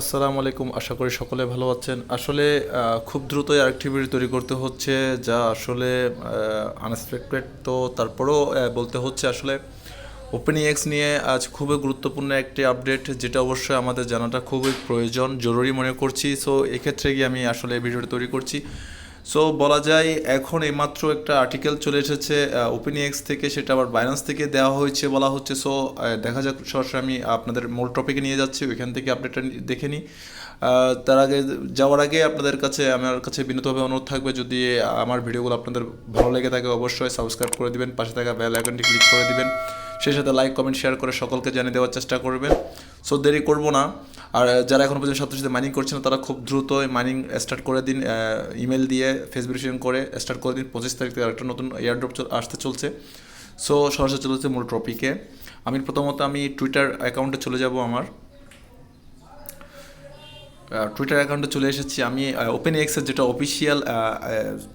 আসসালামু আলাইকুম। আশা করি সকলে ভালো আছেন। আসলে খুব দ্রুতই আরেকটি ভিডিও তৈরি করতে হচ্ছে, যা আসলে আনএক্সপেক্টেড তো তারপরেও বলতে হচ্ছে আসলে ওপেন এক্স নিয়ে আজ খুবই গুরুত্বপূর্ণ একটি আপডেট যেটা অবশ্যই আমাদের জানাটা খুবই প্রয়োজন, জরুরি মনে করছি। সো এক্ষেত্রে গিয়ে আমি আসলে ভিডিওটা তৈরি করছি। সো বলা যায় এখন এইমাত্র একটা আর্টিকেল চলে এসেছে ওপেন থেকে, সেটা আবার বাইন্যান্স থেকে দেওয়া হয়েছে বলা হচ্ছে। সো দেখা যাক, সরাসরি আমি আপনাদের মূল টপিকে নিয়ে যাচ্ছি, ওইখান থেকে আপডেটটা দেখে নিই। তার আগে যাওয়ার আগে আপনাদের কাছে, আমার কাছে বিনীতভাবে অনুরোধ থাকবে, যদি আমার ভিডিওগুলো আপনাদের ভালো লেগে থাকে, অবশ্যই সাবস্ক্রাইব করে দিবেন, পাশে থাকা বেল আইকনটি ক্লিক করে দিবেন। সেই সাথে লাইক কমেন্ট শেয়ার করে সকলকে জানিয়ে দেওয়ার চেষ্টা করবেন। সো দেরি করব না। আর যারা এখন পর্যন্ত সাথে মাইনিং না, তারা খুব দ্রুত মাইনিং স্টার্ট করে দিন ইমেল দিয়ে ফেসবুক করে স্টার্ট করে দিন। পঁচিশ তারিখ থেকে একটা নতুন এয়ারড্রপ আসতে চলছে। সো সরাসরি চলেছে মূল টপিকে আমি প্রথমত আমি টুইটার অ্যাকাউন্টে চলে যাব আমার। টুইটার অ্যাকাউন্টে চলে এসেছি আমি ওপেন এক্সের যেটা অফিসিয়াল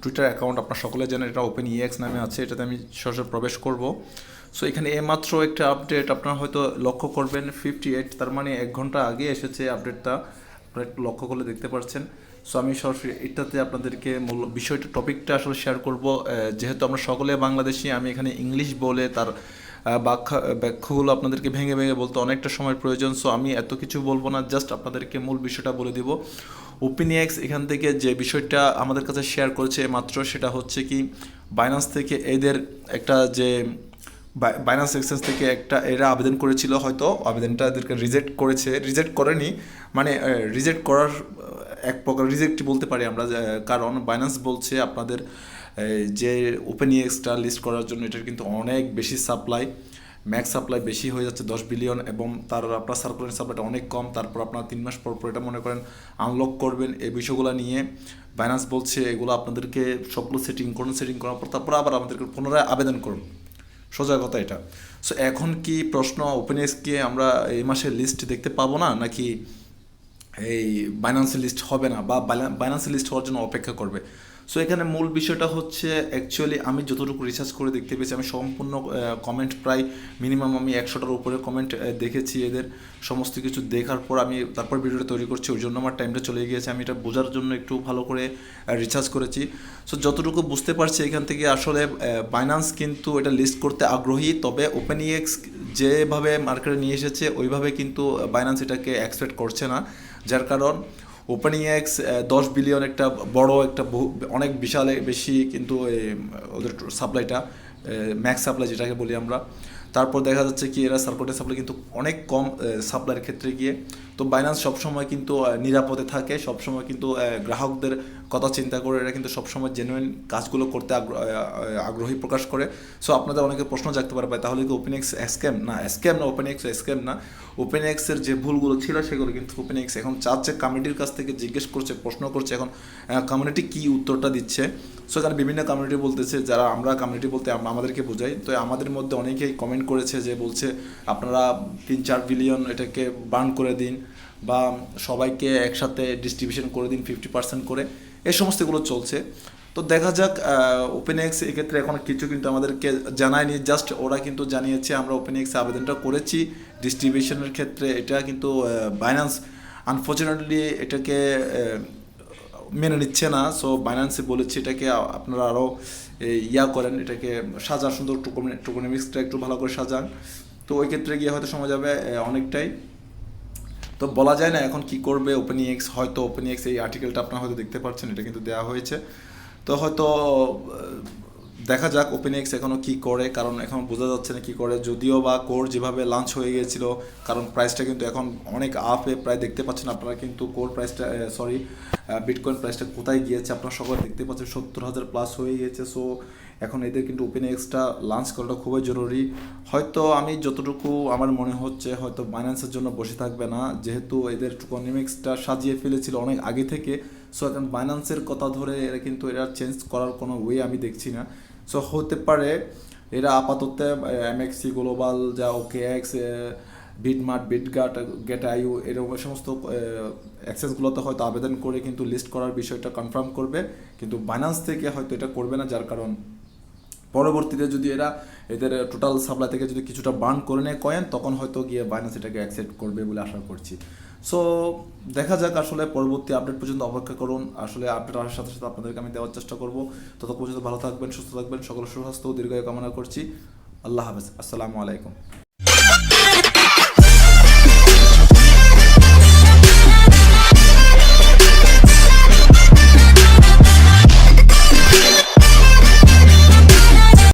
টুইটার অ্যাকাউন্ট আপনার সকলে জানেন, এটা ওপেন ইএক্স নামে আছে, এটাতে আমি সরাসরি প্রবেশ করব। সো এখানে এইমাত্র একটা আপডেট আপনারা হয়তো লক্ষ্য করবেন ফিফটি এইট তার মানে এক ঘণ্টা আগে এসেছে আপডেটটা আপনারা একটু লক্ষ্য করলে দেখতে পাচ্ছেন সো আমি সরাসরি এটাতে আপনাদেরকে মূল বিষয়টা টপিকটা আসলে শেয়ার করব। যেহেতু আমরা সকলে বাংলাদেশি, আমি এখানে ইংলিশ বলে তার ব্যাখ্যা, ব্যাখ্যাগুলো আপনাদেরকে ভেঙে ভেঙে বলতে অনেকটা সময় প্রয়োজন। সো আমি এত কিছু বলব না জাস্ট আপনাদেরকে মূল বিষয়টা বলে দিব। ওপিনিয়াক্স এখান থেকে যে বিষয়টা আমাদের কাছে শেয়ার করেছে মাত্র সেটা হচ্ছে কি বাইন্যান্স থেকে এদের একটা যে বাইন্যান্স এক্সচেঞ্জ থেকে একটা এরা আবেদন করেছিল হয়তো, আবেদনটা এদেরকে রিজেক্ট করেছে রিজেক্ট করেনি মানে রিজেক্ট করার এক প্রকার রিজেক্ট বলতে পারি আমরা কারণ বাইন্যান্স বলছে আপনাদের যে ওপেন এক্সটা লিস্ট করার জন্য এটার কিন্তু অনেক বেশি সাপ্লাই ম্যাক্স সাপ্লাই বেশি হয়ে যাচ্ছে দশ বিলিয়ন এবং তার আপনার সার্কুলার সাপ্লাইটা অনেক কম, তারপর আপনার তিন মাস পর পর এটা মনে করেন আনলক করবেন, এই বিষয়গুলো নিয়ে বাইন্যান্স বলছে এগুলো আপনাদেরকে সবগুলো সেটিং করুন সেটিং করার পর তারপর আবার আমাদেরকে পুনরায় আবেদন করুন। সোজা কথা এটা। সো এখন কি প্রশ্ন ওপেন এক্সকে আমরা এই মাসের লিস্ট দেখতে পাবো না? নাকি এই বাইন্যান্সের লিস্ট হবে না? বা বাইন্যান্সের লিস্ট হওয়ার জন্য অপেক্ষা করবে? সো এখানে মূল বিষয়টা হচ্ছে অ্যাকচুয়ালি আমি যতটুকু রিসার্চ করে দেখতে পেয়েছি, আমি সম্পূর্ণ কমেন্ট প্রায় মিনিমাম আমি একশোটার উপরে কমেন্ট দেখেছি এদের সমস্ত কিছু দেখার পর আমি তারপর ভিডিওটা তৈরি করছি, ওই জন্য আমার টাইমটা চলে গিয়েছে। আমি এটা বোঝার জন্য একটু ভালো করে রিসার্চ করেছি। সো যতটুকু বুঝতে পারছি এখান থেকে আসলে বাইন্যান্স কিন্তু এটা লিস্ট করতে আগ্রহী, তবে ওপেন ইএক্স যেভাবে মার্কেটে নিয়ে এসেছে, ওইভাবে কিন্তু বাইন্যান্স এটাকে এক্সপেক্ট করছে না, যার কারণ ওপেনিং এক্স দশ বিলিয়ন একটা বড় একটা বহু, অনেক বিশালে বেশি কিন্তু ওদের সাপ্লাইটা ম্যাক্স সাপ্লাই যেটাকে বলি আমরা। তারপর দেখা যাচ্ছে কি এরা সার্কটের সাপ্লাই কিন্তু অনেক কম সাপ্লাইয়ের ক্ষেত্রে গিয়ে। তো বাইন্যান্স সবসময় কিন্তু নিরাপদে থাকে, সবসময় কিন্তু গ্রাহকদের কথা চিন্তা করে এরা কিন্তু সবসময় জেনুইন কাজগুলো করতে আগ্রহী প্রকাশ করে। সো আপনাদের অনেকে প্রশ্ন জাগতে পারে, ভাই, তাহলে কি ওপেন এক্স স্ক্যাম না স্ক্যাম না ওপেন এক্স স্ক্যাম না। ওপেন এক্সের যে ভুলগুলো ছিল, সেগুলো কিন্তু ওপেন এক্স এখন চাচ্ছে। কমিউনিটির কাছ থেকে জিজ্ঞেস করছে, প্রশ্ন করছে এখন কমিউনিটি কি উত্তরটা দিচ্ছে? সো এখানে বিভিন্ন কমিউনিটি বলতেছে, যারা আমরা কমিউনিটি বলতে আমাদেরকে বোঝাই। তো আমাদের মধ্যে অনেকেই কমেন্ট করেছে যে বলছে, আপনারা তিন চার বিলিয়ন এটাকে বার্ন করে দিন বা সবাইকে একসাথে ডিস্ট্রিবিউশন করে দিন ফিফটি পার্সেন্ট করে। এই সমস্তগুলো চলছে। তো দেখা যাক ওপেন এক্স এক্ষেত্রে এখন কিছু কিন্তু আমাদেরকে জানায়নি। জাস্ট ওরা কিন্তু জানিয়েছে, আমরা ওপেন এক্স আবেদনটা করেছি। ডিস্ট্রিবিউশনের ক্ষেত্রে এটা কিন্তু বাইন্যান্স আনফর্চুনেটলি এটাকে মেনে নিচ্ছে না সো বাইন্যান্সে বলেছে এটাকে আপনারা আরও ইয়া করেন, এটাকে সাজা সুন্দর টোকোনমিক্সটা একটু ভালো করে সাজান। তো ওই ক্ষেত্রে গিয়ে হয়তো সময় যাবে অনেকটাই। তো বলা যায় না এখন কি করবে ওপেন এক্স হয়তো ওপেন এক্স এই আর্টিকেলটা আপনারা হয়তো দেখতে পাচ্ছেন, এটা কিন্তু দেওয়া হয়েছে। তো হয়তো দেখা যাক ওপেন এক্স এখনও কী করে, কারণ এখন বোঝা যাচ্ছে না কী করে। যদিও বা কোর যেভাবে লঞ্চ হয়ে গিয়েছিল, কারণ প্রাইসটা কিন্তু এখন অনেক আপে প্রায় দেখতে পাচ্ছেন আপনারা, কিন্তু কোর প্রাইসটা সরি বিটকয়েন প্রাইসটা কোথায় গিয়েছে আপনারা সবাই দেখতে পাচ্ছেন, সত্তর হাজার প্লাস হয়ে গিয়েছে। সো এখন এদের কিন্তু ওপেন এক্সটা লঞ্চ করাটা খুবই জরুরি। হয়তো আমি যতটুকু আমার মনে হচ্ছে, হয়তো বাইন্যান্সের জন্য বসে থাকবে না, যেহেতু এদের টোকোনমিক্সটা সাজিয়ে ফেলেছিল অনেক আগে থেকে। সো এখন বাইন্যান্সের কথা ধরে এরা কিন্তু এরা চেঞ্জ করার কোনো ওয়ে আমি দেখছি না। সো হতে পারে এরা আপাতত এমএক্সি গ্লোবাল যা OKX BitMart Bitget Gate io এরকম সমস্ত অ্যাক্সেসগুলোতে হয়তো আবেদন করে কিন্তু লিস্ট করার বিষয়টা কনফার্ম করবে। কিন্তু বাইন্যান্স থেকে হয়তো এটা করবে না, যার কারণ পরবর্তীতে যদি এরা এদের টোটাল সাপ্লাই থেকে যদি কিছুটা বার্ন করে নেয় কয়েন তখন হয়তো গিয়ে বাইন্যান্স এটাকে অ্যাকসেপ্ট করবে বলে আশা করছি। সো দেখা যাক আসলে পরবর্তী আপডেট পর্যন্ত অপেক্ষা করুন। আসলে আপডেট আসার সাথে সাথে আপনাদেরকে আমি দেওয়ার চেষ্টা করব। ততক্ষণ পর্যন্ত ভালো থাকবেন, সুস্থ থাকবেন। সকল সুস্বাস্থ্য দীর্ঘায়ু কামনা করছি। আল্লাহ হাফেজ। আসসালামু আলাইকুম।